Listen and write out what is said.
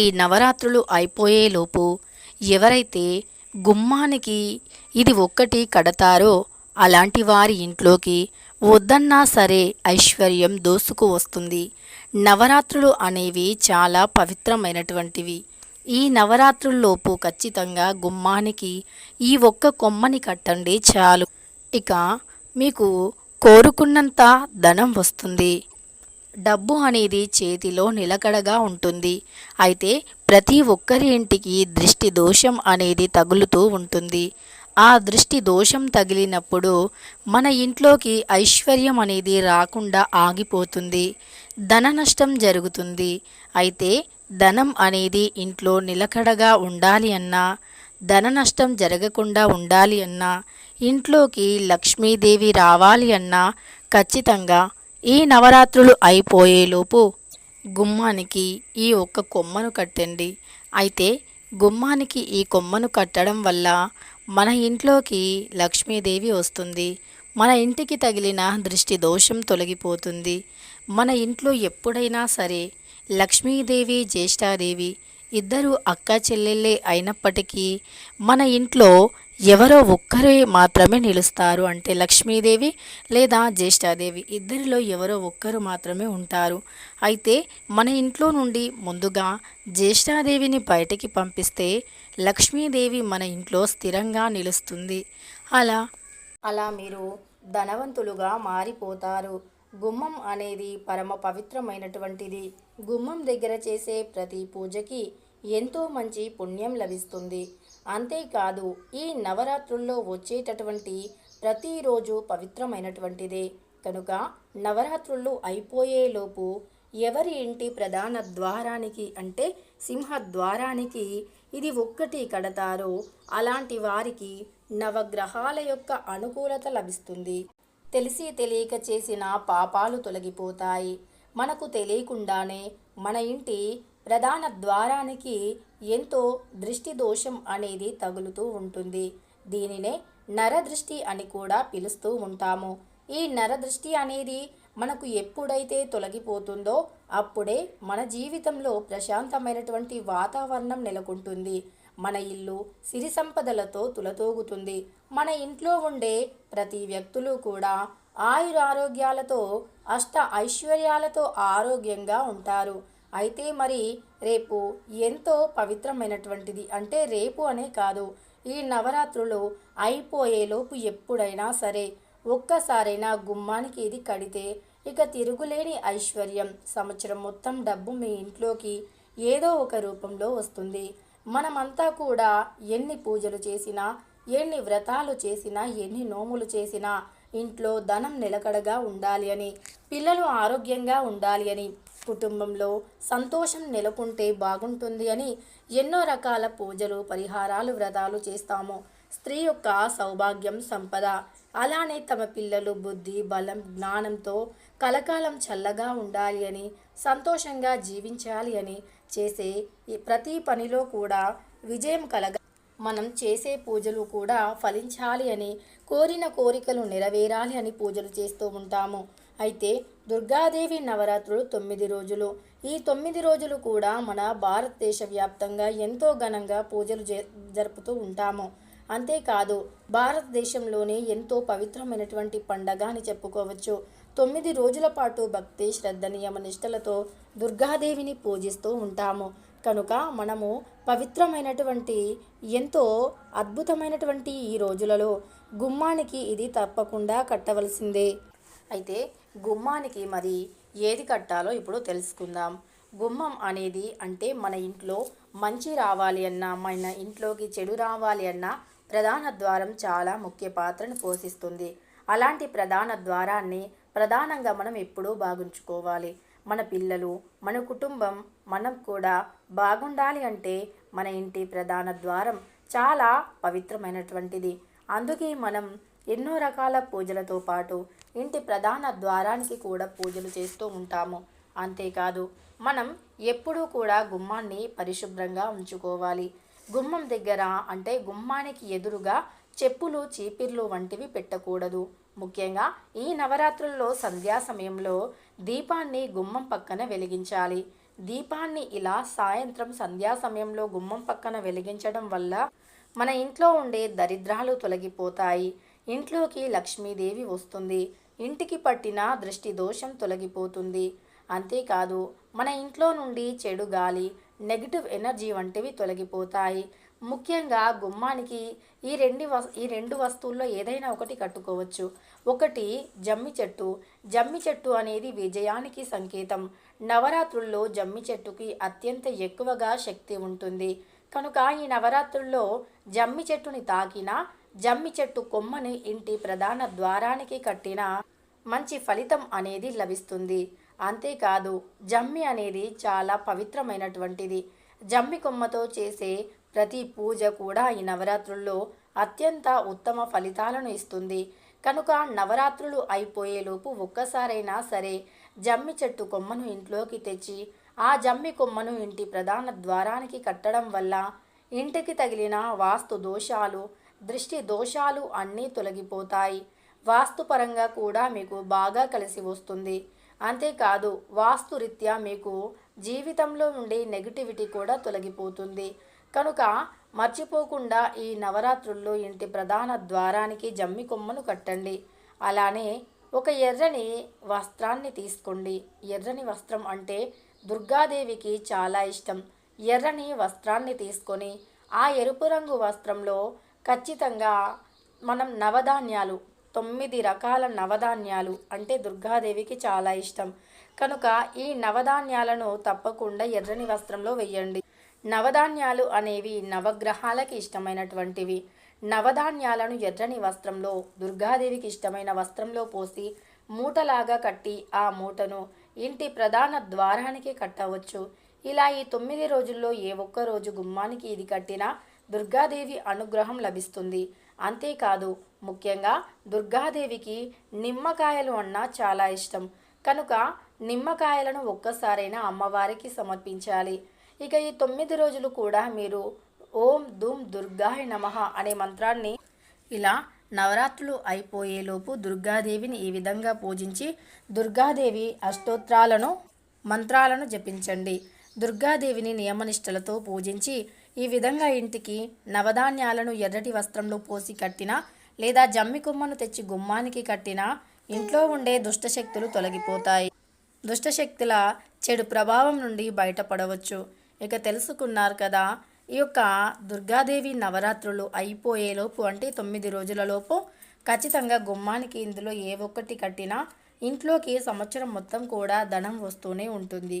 ఈ నవరాత్రులు అయిపోయేలోపు ఎవరైతే గుమ్మానికి ఇది ఒక్కటి కడతారో అలాంటి వారి ఇంట్లోకి వద్దన్నా సరే ఐశ్వర్యం దోసుకు వస్తుంది. నవరాత్రులు అనేవి చాలా పవిత్రమైనటువంటివి. ఈ నవరాత్రుల్లోపు ఖచ్చితంగా గుమ్మానికి ఈ ఒక్క కొమ్మని కట్టండి చాలు. ఇక మీకు కోరుకున్నంత ధనం వస్తుంది. డబ్బు అనేది చేతిలో నిలకడగా ఉంటుంది. అయితే ప్రతి ఒక్కరి ఇంటికి దృష్టి దోషం అనేది తగులుతూ ఉంటుంది. ఆ దృష్టి దోషం తగిలినప్పుడు మన ఇంట్లోకి ఐశ్వర్యం అనేది రాకుండా ఆగిపోతుంది. ధన నష్టం జరుగుతుంది. అయితే ధనం అనేది ఇంట్లో నిలకడగా ఉండాలి అన్నా ధన నష్టం జరగకుండా ఉండాలి అన్నా ఇంట్లోకి లక్ష్మీదేవి రావాలి అన్నా ఖచ్చితంగా ఈ నవరాత్రులు అయిపోయేలోపు గుమ్మానికి ఈ ఒక్క కొమ్మను కట్టండి. అయితే గుమ్మానికి ఈ కొమ్మను కట్టడం వల్ల మన ఇంట్లోకి లక్ష్మీదేవి వస్తుంది. మన ఇంటికి తగిలిన దృష్టి దోషం తొలగిపోతుంది. మన ఇంట్లో ఎప్పుడైనా సరే లక్ష్మీదేవి జ్యేష్ఠాదేవి ఇద్దరు అక్క చెల్లెళ్ళే అయినప్పటికీ మన ఇంట్లో ఎవరో ఒక్కరే మాత్రమే నిలుస్తారు అంటే లక్ష్మీదేవి లేదా జ్యేష్ఠాదేవి. ఇద్దరిలో ఎవరో ఒక్కరు మాత్రమే ఉంటారు. అయితే మన ఇంట్లో నుండి ముందుగా జ్యేష్ఠాదేవిని బయటికి పంపిస్తే లక్ష్మీదేవి మన ఇంట్లో స్థిరంగా నిలుస్తుంది. అలా అలా మీరు ధనవంతులుగా మారిపోతారు. గుమ్మం అనేది పరమ పవిత్రమైనటువంటిది. గుమ్మం దగ్గర చేసే ప్రతి పూజకి ఎంతో మంచి పుణ్యం లభిస్తుంది. అంతేకాదు ఈ నవరాత్రుల్లో వచ్చేటటువంటి ప్రతిరోజు పవిత్రమైనటువంటిదే. కనుక నవరాత్రులు అయిపోయేలోపు ఎవరి ఇంటి ప్రధాన ద్వారానికి అంటే సింహ ద్వారానికి ఇది ఒక్కటి కడతారో అలాంటి వారికి నవగ్రహాల యొక్క అనుకూలత లభిస్తుంది. తెలిసి తెలియక చేసిన పాపాలు తొలగిపోతాయి. మనకు తెలియకుండానే మన ఇంటి ప్రధాన ద్వారానికి ఎంతో దృష్టి దోషం అనేది తగులుతూ ఉంటుంది. దీనినే నరదృష్టి అని కూడా పిలుస్తూ ఉంటాము. ఈ నరదృష్టి అనేది మనకు ఎప్పుడైతే తొలగిపోతుందో అప్పుడే మన జీవితంలో ప్రశాంతమైనటువంటి వాతావరణం నెలకొంటుంది. మన ఇల్లు సిరి సంపదలతో తులతూగుతుంది. మన ఇంట్లో ఉండే ప్రతి వ్యక్తులు కూడా ఆయురారోగ్యాలతో అష్ట ఐశ్వర్యాలతో ఆరోగ్యంగా ఉంటారు. అయితే మరి రేపు ఎంతో పవిత్రమైనటువంటిది అంటే రేపు అనే కాదు ఈ నవరాత్రులు అయిపోయేలోపు ఎప్పుడైనా సరే ఒక్కసారైనా గుమ్మానికి ఇది కడితే ఇక తిరుగులేని ఐశ్వర్యం. సంవత్సరం మొత్తం డబ్బు మీ ఇంట్లోకి ఏదో ఒక రూపంలో వస్తుంది. మనమంతా కూడా ఎన్ని పూజలు చేసినా ఎన్ని వ్రతాలు చేసినా ఎన్ని నోములు చేసినా ఇంట్లో ధనం నిలకడగా ఉండాలి అని పిల్లలు ఆరోగ్యంగా ఉండాలి అని కుటుంబంలో సంతోషం నెలకొంటే బాగుంటుంది అని ఎన్నో రకాల పూజలు పరిహారాలు వ్రతాలు చేస్తాము. స్త్రీ యొక్క సౌభాగ్యం సంపద. అలానే తమ పిల్లలు బుద్ధి బలం జ్ఞానంతో కలకాలం చల్లగా ఉండాలి అని సంతోషంగా జీవించాలి అని చేసే ప్రతి పనిలో కూడా విజయం కలగ మనం చేసే పూజలు కూడా ఫలించాలి అని కోరిన కోరికలు నెరవేరాలి అని పూజలు చేస్తూ ఉంటాము. అయితే దుర్గాదేవి నవరాత్రులు తొమ్మిది రోజులు. ఈ తొమ్మిది రోజులు కూడా మన భారతదేశ వ్యాప్తంగా ఎంతో ఘనంగా పూజలు జరుపుతూ ఉంటాము. అంతేకాదు భారతదేశంలోనే ఎంతో పవిత్రమైనటువంటి పండగ అని చెప్పుకోవచ్చు. తొమ్మిది రోజుల పాటు భక్తి శ్రద్ధ నియమ నిష్టలతో దుర్గాదేవిని పూజిస్తూ ఉంటాము. కనుక మనము పవిత్రమైనటువంటి ఎంతో అద్భుతమైనటువంటి ఈ రోజులలో గుమ్మానికి ఇది తప్పకుండా కట్టవలసిందే. అయితే గుమ్మానికి మరి ఏది కట్టాలో ఇప్పుడు తెలుసుకుందాం. గుమ్మం అనేది అంటే మన ఇంట్లో మంచి రావాలి అన్నా మన ఇంట్లోకి చెడు రావాలి అన్నా ప్రధాన ద్వారం చాలా ముఖ్య పాత్రను పోషిస్తుంది. అలాంటి ప్రధాన ద్వారాన్ని ప్రధానంగా మనం ఎప్పుడూ బాగుంచుకోవాలి. మన పిల్లలు మన కుటుంబం మనం కూడా బాగుండాలి అంటే మన ఇంటి ప్రధాన ద్వారం చాలా పవిత్రమైనటువంటిది. అందుకే మనం ఎన్నో రకాల పూజలతో పాటు ఇంటి ప్రధాన ద్వారానికి కూడా పూజలు చేస్తూ ఉంటాము. అంతేకాదు మనం ఎప్పుడూ కూడా గుమ్మాన్ని పరిశుభ్రంగా ఉంచుకోవాలి. గుమ్మం దగ్గర అంటే గుమ్మానికి ఎదురుగా చెప్పులు చీపిర్లు వంటివి పెట్టకూడదు. ముఖ్యంగా ఈ నవరాత్రుల్లో సంధ్యా సమయంలో దీపాన్ని గుమ్మం పక్కన వెలిగించాలి. దీపాన్ని ఇలా సాయంత్రం సంధ్యా సమయంలో గుమ్మం పక్కన వెలిగించడం వల్ల మన ఇంట్లో ఉండే దరిద్రాలు తొలగిపోతాయి. ఇంట్లోకి లక్ష్మీదేవి వస్తుంది. ఇంటికి పట్టిన దృష్టి దోషం తొలగిపోతుంది. అంతేకాదు మన ఇంట్లో నుండి చెడు గాలి నెగిటివ్ ఎనర్జీ వంటివి తొలగిపోతాయి. ముఖ్యంగా గుమ్మానికి ఈ రెండు ఈ రెండు వస్తువుల్లో ఏదైనా ఒకటి కట్టుకోవచ్చు. ఒకటి జమ్మి చెట్టు. జమ్మి చెట్టు అనేది విజయానికి సంకేతం. నవరాత్రుల్లో జమ్మి చెట్టుకి అత్యంత ఎక్కువగా శక్తి ఉంటుంది. కనుక ఈ నవరాత్రుల్లో జమ్మి చెట్టుని తాకినా జమ్మి చెట్టు కొమ్మని ఇంటి ప్రధాన ద్వారానికి కట్టిన మంచి ఫలితం అనేది లభిస్తుంది. అంతేకాదు జమ్మి అనేది చాలా పవిత్రమైనటువంటిది. జమ్మి కొమ్మతో చేసే ప్రతి పూజ కూడా ఈ నవరాత్రుల్లో అత్యంత ఉత్తమ ఫలితాలను ఇస్తుంది. కనుక నవరాత్రులు అయిపోయేలోపు ఒక్కసారైనా సరే జమ్మి చెట్టు కొమ్మను ఇంట్లోకి తెచ్చి ఆ జమ్మి కొమ్మను ఇంటి ప్రధాన ద్వారానికి కట్టడం వల్ల ఇంటికి తగిలిన వాస్తు దోషాలు దృష్టి దోషాలు అన్నీ తొలగిపోతాయి. వాస్తుపరంగా కూడా మీకు బాగా కలిసి వస్తుంది. అంతేకాదు వాస్తు రీత్యా మీకు జీవితంలో ఉండే నెగిటివిటీ కూడా తొలగిపోతుంది. కనుక మర్చిపోకుండా ఈ నవరాత్రుల్లో ఇంటి ప్రధాన ద్వారానికి జమ్మి కొమ్మను కట్టండి. అలానే ఒక ఎర్రని వస్త్రాన్ని తీసుకోండి. ఎర్రని వస్త్రం అంటే దుర్గాదేవికి చాలా ఇష్టం. ఎర్రని వస్త్రాన్ని తీసుకొని ఆ ఎరుపు రంగు వస్త్రంలో ఖచ్చితంగా మనం నవధాన్యాలు తొమ్మిది రకాల నవధాన్యాలు అంటే దుర్గాదేవికి చాలా ఇష్టం. కనుక ఈ నవధాన్యాలను తప్పకుండా ఎర్రని వస్త్రంలో వెయ్యండి నవధాన్యాలు అనేవి నవగ్రహాలకి ఇష్టమైనటువంటివి. నవధాన్యాలను ఎర్రని వస్త్రంలో దుర్గాదేవికి ఇష్టమైన వస్త్రంలో పోసి మూటలాగా కట్టి ఆ మూటను ఇంటి ప్రధాన ద్వారానికి కట్టవచ్చు. ఇలా ఈ తొమ్మిది రోజుల్లో ఏ ఒక్క రోజు గుమ్మానికి ఇది కట్టినా దుర్గాదేవి అనుగ్రహం లభిస్తుంది. అంతేకాదు ముఖ్యంగా దుర్గాదేవికి నిమ్మకాయలు అన్నా చాలా ఇష్టం. కనుక నిమ్మకాయలను ఒక్కసారైనా అమ్మవారికి సమర్పించాలి. ఇక ఈ తొమ్మిది రోజులు కూడా మీరు ఓం దుమ్ దుర్గాయ నమః అనే మంత్రాన్ని ఇలా నవరాత్రులు అయిపోయేలోపు దుర్గాదేవిని ఈ విధంగా పూజించి దుర్గాదేవి అష్టోత్రాలను మంత్రాలను జపించండి. దుర్గాదేవిని నియమనిష్టలతో పూజించి ఈ విధంగా ఇంటికి నవధాన్యాలను ఎర్రటి వస్త్రంలో పోసి కట్టినా లేదా జమ్మి కొమ్మను తెచ్చి గుమ్మానికి కట్టినా ఇంట్లో ఉండే దుష్టశక్తులు తొలగిపోతాయి. దుష్టశక్తుల చెడు ప్రభావం నుండి బయటపడవచ్చు. ఇక తెలుసుకున్నారు కదా ఈ యొక్క దుర్గాదేవి నవరాత్రులు అయిపోయేలోపు అంటే తొమ్మిది రోజులలోపు ఖచ్చితంగా గుమ్మానికి ఇందులో ఏ ఒక్కటి కట్టినా ఇంట్లోకి సంవత్సరం మొత్తం కూడా ధనం వస్తూనే ఉంటుంది.